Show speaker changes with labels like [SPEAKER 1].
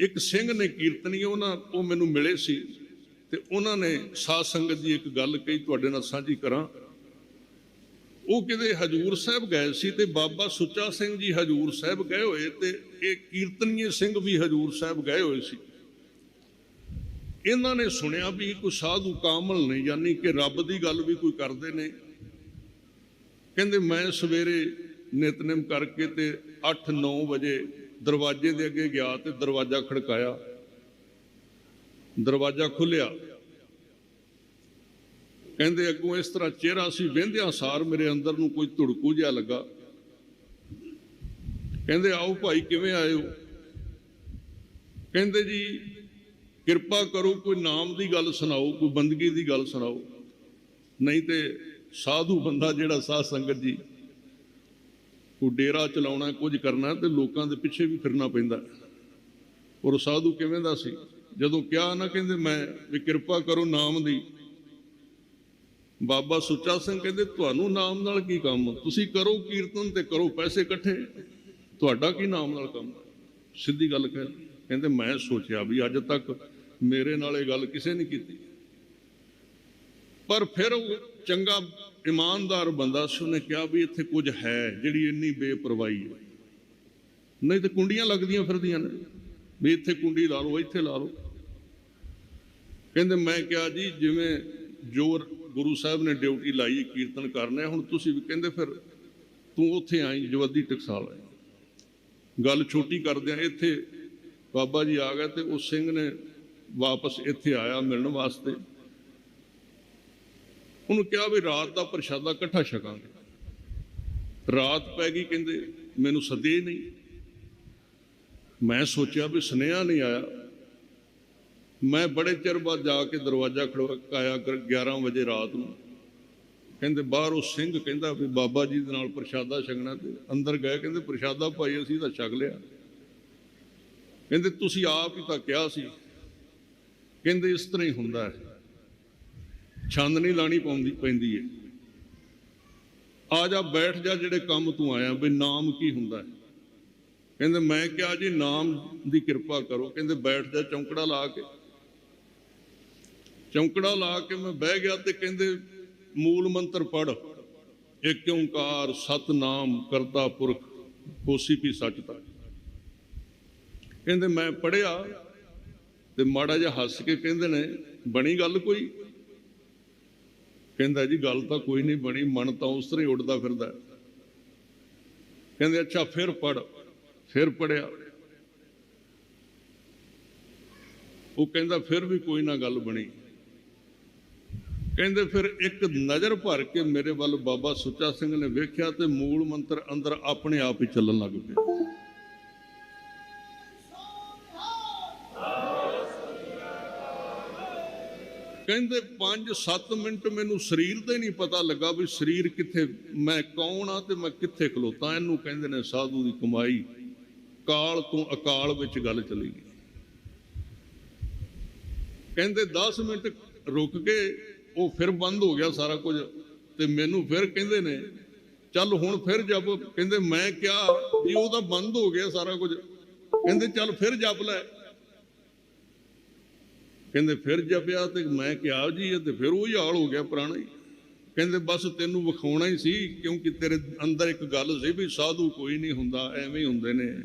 [SPEAKER 1] ਇੱਕ ਸਿੰਘ ਨੇ ਕੀਰਤਨੀ ਉਹਨਾਂ ਉਹ ਮੈਨੂੰ ਮਿਲੇ ਸੀ ਤੇ ਉਹਨਾਂ ਨੇ ਸਾਧ ਸੰਗਤ ਦੀ ਇੱਕ ਗੱਲ ਕਹੀ, ਤੁਹਾਡੇ ਨਾਲ ਸਾਂਝੀ ਕਰਾਂ। ਉਹ ਕਿਤੇ ਹਜੂਰ ਸਾਹਿਬ ਗਏ ਸੀ ਤੇ ਬਾਬਾ ਸੁੱਚਾ ਸਿੰਘ ਜੀ ਹਜੂਰ ਸਾਹਿਬ ਗਏ ਹੋਏ ਤੇ ਇਹ ਕੀਰਤਨੀਏ ਸਿੰਘ ਵੀ ਹਜੂਰ ਸਾਹਿਬ ਗਏ ਹੋਏ ਸੀ। ਇਹਨਾਂ ਨੇ ਸੁਣਿਆ ਵੀ ਕੋਈ ਸਾਧੂ ਕਾਮਲ ਨੇ, ਯਾਨੀ ਕਿ ਰੱਬ ਦੀ ਗੱਲ ਵੀ ਕੋਈ ਕਰਦੇ ਨੇ। ਕਹਿੰਦੇ, ਮੈਂ ਸਵੇਰੇ ਨਿਤਨੇਮ ਕਰਕੇ ਤੇ 8-9 ਵਜੇ ਦਰਵਾਜ਼ੇ ਦੇ ਅੱਗੇ ਗਿਆ ਤੇ ਦਰਵਾਜ਼ਾ ਖੜਕਾਇਆ। ਦਰਵਾਜ਼ਾ ਖੁੱਲਿਆ ਕਹਿੰਦੇ, ਅੱਗੋਂ ਇਸ ਤਰ੍ਹਾਂ ਚਿਹਰਾ ਸੀ ਵਹਿੰਦਿਆਂ ਸਾਰ ਮੇਰੇ ਅੰਦਰ ਨੂੰ ਕੋਈ ਧੁੜਕੂ ਜਿਹਾ ਲੱਗਾ। ਕਹਿੰਦੇ, ਆਓ ਭਾਈ, ਕਿਵੇਂ ਆਏ ਹੋ? ਕਹਿੰਦੇ ਜੀ, ਕਿਰਪਾ ਕਰੋ, ਕੋਈ ਨਾਮ ਦੀ ਗੱਲ ਸੁਣਾਓ, ਕੋਈ ਬੰਦਗੀ ਦੀ ਗੱਲ ਸੁਣਾਓ। ਨਹੀਂ ਤੇ ਸਾਧੂ ਬੰਦਾ ਜਿਹੜਾ ਸਾਧ ਸੰਗਤ ਜੀ ਕੋਈ ਡੇਰਾ ਚਲਾਉਣਾ, ਕੁਝ ਕਰਨਾ ਤੇ ਲੋਕਾਂ ਦੇ ਪਿੱਛੇ ਵੀ ਫਿਰਨਾ ਪੈਂਦਾ। ਔਰ ਸਾਧੂ ਕਿਵੇਂ ਦਾ ਸੀ? ਜਦੋਂ ਕਿਹਾ ਨਾ ਕਹਿੰਦੇ, ਮੈਂ ਵੀ ਕਿਰਪਾ ਕਰੋ ਨਾਮ ਦੀ। ਬਾਬਾ ਸੁੱਚਾ ਸਿੰਘ ਕਹਿੰਦੇ, ਤੁਹਾਨੂੰ ਨਾਮ ਨਾਲ ਕੀ ਕੰਮ? ਤੁਸੀਂ ਕਰੋ ਕੀਰਤਨ ਤੇ ਕਰੋ ਪੈਸੇ ਇਕੱਠੇ। ਤੁਹਾਡਾ ਕੀ ਨਾਮ ਨਾਲ ਕੰਮ? ਸਿੱਧੀ ਗੱਲ ਕਹਿ, ਕਹਿੰਦੇ, ਮੈਂ ਸੋਚਿਆ ਵੀ ਅੱਜ ਤੱਕ ਮੇਰੇ ਨਾਲ ਇਹ ਗੱਲ ਕਿਸੇ ਨੇ ਕੀਤੀ। ਪਰ ਫਿਰ ਚੰਗਾ ਇਮਾਨਦਾਰ ਬੰਦਾ ਸੀ, ਉਹਨੇ ਕਿਹਾ ਵੀ ਇੱਥੇ ਕੁਝ ਹੈ ਜਿਹੜੀ ਇੰਨੀ ਬੇਪਰਵਾਹੀ ਹੈ। ਨਹੀਂ ਤੇ ਕੁੰਡੀਆਂ ਲੱਗਦੀਆਂ ਫਿਰਦੀਆਂ ਨੇ, ਵੀ ਇੱਥੇ ਕੁੰਡੀ ਲਾ ਲਓ, ਇੱਥੇ ਲਾ ਲਓ। ਕਹਿੰਦੇ ਮੈਂ ਕਿਹਾ ਜੀ, ਜਿਵੇਂ ਜੋਰ ਗੁਰੂ ਸਾਹਿਬ ਨੇ ਡਿਊਟੀ ਲਾਈ, ਕੀਰਤਨ ਕਰਨਾ, ਹੁਣ ਤੁਸੀਂ ਵੀ ਕਹਿੰਦੇ ਫਿਰ ਤੂੰ ਉੱਥੇ ਆਈ, ਜਵੱਦੀ ਟਕਸਾਲ ਆਈ। ਗੱਲ ਛੋਟੀ ਕਰਦਿਆਂ ਇੱਥੇ ਬਾਬਾ ਜੀ ਆ ਗਏ ਤੇ ਉਸ ਸਿੰਘ ਨੇ ਵਾਪਸ ਇੱਥੇ ਆਇਆ ਮਿਲਣ ਵਾਸਤੇ। ਉਹਨੂੰ ਕਿਹਾ ਵੀ ਰਾਤ ਦਾ ਪ੍ਰਸ਼ਾਦਾ ਇਕੱਠਾ ਛਕਾਂਗੇ। ਰਾਤ ਪੈ ਗਈ ਕਹਿੰਦੇ, ਮੈਨੂੰ ਸੱਦੇ ਨਹੀਂ। ਮੈਂ ਸੋਚਿਆ ਵੀ ਸੁਨੇਹਾ ਨਹੀਂ ਆਇਆ। ਮੈਂ ਬੜੇ ਚਿਰ ਬਾਅਦ ਜਾ ਕੇ ਦਰਵਾਜ਼ਾ ਖੜਕਾਇਆ 11 ਵਜੇ ਰਾਤ ਨੂੰ। ਕਹਿੰਦੇ, ਬਾਹਰ ਉਹ ਸਿੰਘ ਕਹਿੰਦਾ ਵੀ ਬਾਬਾ ਜੀ ਦੇ ਨਾਲ ਪ੍ਰਸ਼ਾਦਾ ਛਕਣਾ ਤੇ ਅੰਦਰ ਗਏ, ਕਹਿੰਦੇ, ਪ੍ਰਸ਼ਾਦਾ ਭਾਈ ਅਸੀਂ ਤਾਂ ਛਕ ਲਿਆ। ਕਹਿੰਦੇ, ਤੁਸੀਂ ਆਪ ਹੀ ਤਾਂ ਕਿਹਾ ਸੀ। ਕਹਿੰਦੇ, ਇਸ ਤਰ੍ਹਾਂ ਹੀ ਹੁੰਦਾ ਹੈ। ਛੰਦ ਨਹੀਂ ਲਾਣੀ ਪਾਉਂਦੀ, ਪੈਂਦੀ ਹੈ ਆ ਜਾ, ਬੈਠ ਜਾ ਜਿਹੜੇ ਕੰਮ ਤੂੰ ਆਇਆ ਵੀ ਨਾਮ ਕੀ ਹੁੰਦਾ ਹੈ ਕਹਿੰਦੇ, ਮੈਂ ਕਿਹਾ ਜੀ, ਨਾਮ ਦੀ ਕਿਰਪਾ ਕਰੋ। ਕਹਿੰਦੇ, ਬੈਠ ਜਾ, ਚੌਂਕੜਾ ਲਾ ਕੇ। ਚੌਂਕੜਾ ਲਾ ਕੇ ਮੈਂ ਬਹਿ ਗਿਆ ਤੇ ਕਹਿੰਦੇ, ਮੂਲ ਮੰਤਰ ਪੜ ਇੱਕ ਓੰਕਾਰ, ਸਤਨਾਮ, ਕਰਤਾ ਪੁਰਖ, ਕੋਸ਼ੀ ਵੀ ਸੱਚ ਤਾ। ਕਹਿੰਦੇ, ਮੈਂ ਪੜਿਆ ਤੇ ਮਾੜਾ ਜਿਹਾ ਹੱਸ ਕੇ ਕਹਿੰਦੇ ਨੇ, ਬਣੀ ਗੱਲ ਕੋਈ? ਕਹਿੰਦਾ ਜੀ, ਗੱਲ ਤਾਂ ਕੋਈ ਨਹੀਂ ਬਣੀ, ਮਨ ਤਾਂ ਉਸ ਤਰ੍ਹਾਂ ਹੀ ਉੱਡਦਾ ਫਿਰਦਾ। ਕਹਿੰਦੇ, ਅੱਛਾ, ਫਿਰ ਪੜ ਫਿਰ ਪੜਿਆ ਉਹ ਕਹਿੰਦਾ, ਫਿਰ ਵੀ ਕੋਈ ਨਾ ਗੱਲ ਬਣੀ। ਕਹਿੰਦੇ, ਫਿਰ ਇੱਕ ਨਜ਼ਰ ਭਰ ਕੇ ਮੇਰੇ ਵੱਲ ਬਾਬਾ ਸੁੱਚਾ ਸਿੰਘ ਨੇ ਵੇਖਿਆ ਤੇ ਮੂਲ ਮੰਤਰ ਅੰਦਰ ਆਪਣੇ ਆਪ ਹੀ ਚੱਲਣ ਲੱਗ ਪਿਆ। ਕਹਿੰਦੇ 5-7 ਮਿੰਟ ਮੈਨੂੰ ਸਰੀਰ ਤੇ ਹੀ ਨਹੀਂ ਪਤਾ ਲੱਗਾ ਵੀ ਸਰੀਰ ਕਿੱਥੇ, ਮੈਂ ਕੌਣ ਆ ਤੇ ਮੈਂ ਕਿੱਥੇ ਖਲੋਤਾ। ਇਹਨੂੰ ਕਹਿੰਦੇ ਨੇ ਸਾਧੂ ਦੀ ਕਮਾਈ। ਕਾਲ ਤੋਂ ਅਕਾਲ ਵਿੱਚ ਗੱਲ ਚਲੀ ਗਈ। ਕਹਿੰਦੇ 10 ਮਿੰਟ ਰੁਕ ਕੇ ਉਹ ਫਿਰ ਬੰਦ ਹੋ ਗਿਆ ਸਾਰਾ ਕੁਝ ਤੇ ਮੈਨੂੰ ਫਿਰ ਕਹਿੰਦੇ ਨੇ, ਚੱਲ ਹੁਣ ਫਿਰ ਜਪ। ਕਹਿੰਦੇ ਮੈਂ ਕਿਹਾ ਜੀ ਉਹ ਤਾਂ ਬੰਦ ਹੋ ਗਿਆ ਸਾਰਾ ਕੁਝ। ਕਹਿੰਦੇ ਚੱਲ ਫਿਰ ਜਪ ਲੈ। ਕਹਿੰਦੇ ਫਿਰ ਜਪਿਆ ਤੇ ਮੈਂ ਕਿਹਾ ਜੀ, ਇਹ ਤੇ ਫਿਰ ਉਹ ਹੀ ਹਾਲ ਹੋ ਗਿਆ ਪੁਰਾਣਾ ਹੀ। ਕਹਿੰਦੇ ਬਸ ਤੈਨੂੰ ਵਿਖਾਉਣਾ ਹੀ ਸੀ, ਕਿਉਂਕਿ ਤੇਰੇ ਅੰਦਰ ਇੱਕ ਗੱਲ ਸੀ ਵੀ ਸਾਧੂ ਕੋਈ ਨਹੀਂ ਹੁੰਦਾ, ਐਵੇਂ ਹੀ ਹੁੰਦੇ ਨੇ।